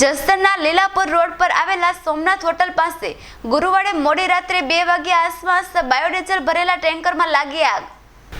જસદણના Lilapur road પર આવેલા Somnath hotel પાસે ગુરુવારે મોડી રાત્રે બે વાગ્યા આસપાસ બાયોડીઝલ ભરેલા ટેન્કરમાં લાગી આગ.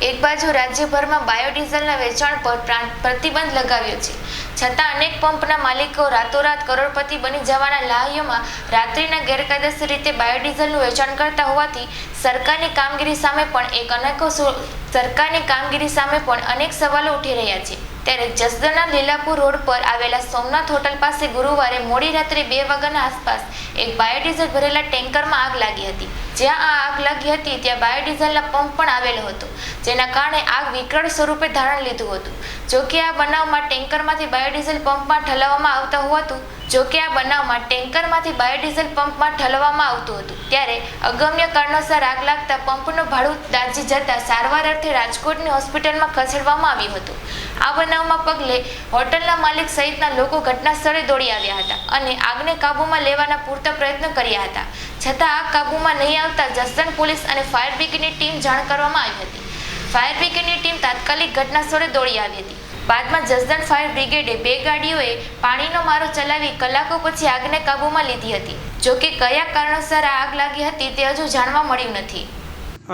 એક બાજુ રાજ્યભરમાં બાયોડીઝલના વેચાણ પર પ્રાંત પ્રતિબંધ લગાવ્યો છે, છતાં અનેક પંપના માલિકો રાતોરાત કરોડપતિ બની જવાના લાહીઓમાં રાત્રિના ગેરકાયદેસર રીતે બાયોડીઝલનું વેચાણ કરતા હોવાથી સરકારની કામગીરી સામે પણ એક અનેકો સરકારની કામગીરી સામે પણ અનેક સવાલો ઉઠી રહ્યા છે. ત્યારે જસદણના લીલાપુર રોડ પર આવેલા સોમનાથ હોટલ પાસે ગુરુવારે મોડી રાત્રે બે વાગ્યાના આસપાસ એક બાયોડીઝલ ભરેલા ટેન્કરમાં આગ લાગી હતી. જ્યાં આ આગ લાગી હતી, ત્યાં બાયોડીઝલના પંપ પણ આવેલો હતો, જેના કારણે આગ વિકરાળ સ્વરૂપે ધારણ લીધું હતું. જોકે આ બનાવમાં ટેન્કરમાંથી બાયોડીઝલ પંપમાં ઠલાવવામાં આવતા હોવાતું જોકે આ બનાવમાં ટેન્કરમાંથી બાયોડીઝલ પંપમાં ઠલવવામાં આવતું હતું. ત્યારે અગમ્ય કારણોસર આગ લાગતા પંપનું ભાડું દાજી જતા સારવાર અર્થે રાજકોટની હોસ્પિટલમાં ખસેડવામાં આવ્યું હતું. આ બનાવમાં પગલે હોટલના માલિક સહિતના લોકો ઘટના સ્થળે દોડી આવ્યા હતા અને આગને કાબૂમાં લેવાના પૂરતા પ્રયત્નો કર્યા હતા. છતાં આગ કાબૂમાં નહીં આવતા જસદણ પોલીસ અને ફાયર બ્રિગેડની ટીમ જાણ કરવામાં આવી હતી. ફાયર બ્રિગેડની ટીમ તાત્કાલિક ઘટના સ્થળે દોડી આવી હતી. બાદમાં જસદણ ફાયર બ્રિગેડે બે ગાડીઓએ પાણીનો મારો ચલાવી કલાકો પછી આગને કાબૂમાં લીધી હતી. જોકે કયા કારણોસર આ આગ લાગી હતી તે હજુ જાણવા મળ્યું નથી.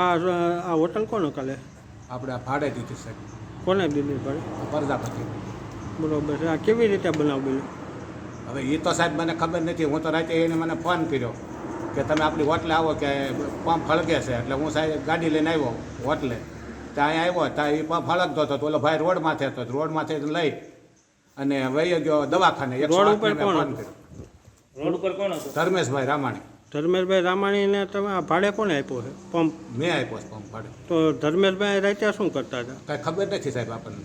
આ આ હોટલ કોનો કાલે આપણે આ ભાડે દીધી છે કોને દીધી પડે પ્રજાપતિ. બરોબર છે. આ કેવી રીતે બનાવ બન્યો? હવે એ તો સાહેબ મને ખબર નથી. હું તો રાતે એને મને ફોન કર્યો કે તમે આપણી હોટલે આવો કે પંપ ફળગે છે. એટલે હું સાહેબ ગાડી લઈને આવ્યો હોટલે. ત્યાં આવ્યો ત્યાં એ પંપ ફળગતો હતો. ઓલો ભાઈ રોડ માથે હતો. રોડ માથે લઈ અને વહી ગયો દવાખાને. રોડ ઉપર કોણ રોડ ઉપર કોણ હતો? ધર્મેશભાઈ રામાણી. ધર્મેશભાઈ રામાણીને તમે આ ભાડે કોને આપ્યો છે? પંપ? મેં આપ્યો છે પંપ ભાડે. તો ધર્મેશભાઈ રાત્યા શું કરતા હતા? કાંઈ ખબર નથી સાહેબ આપણને.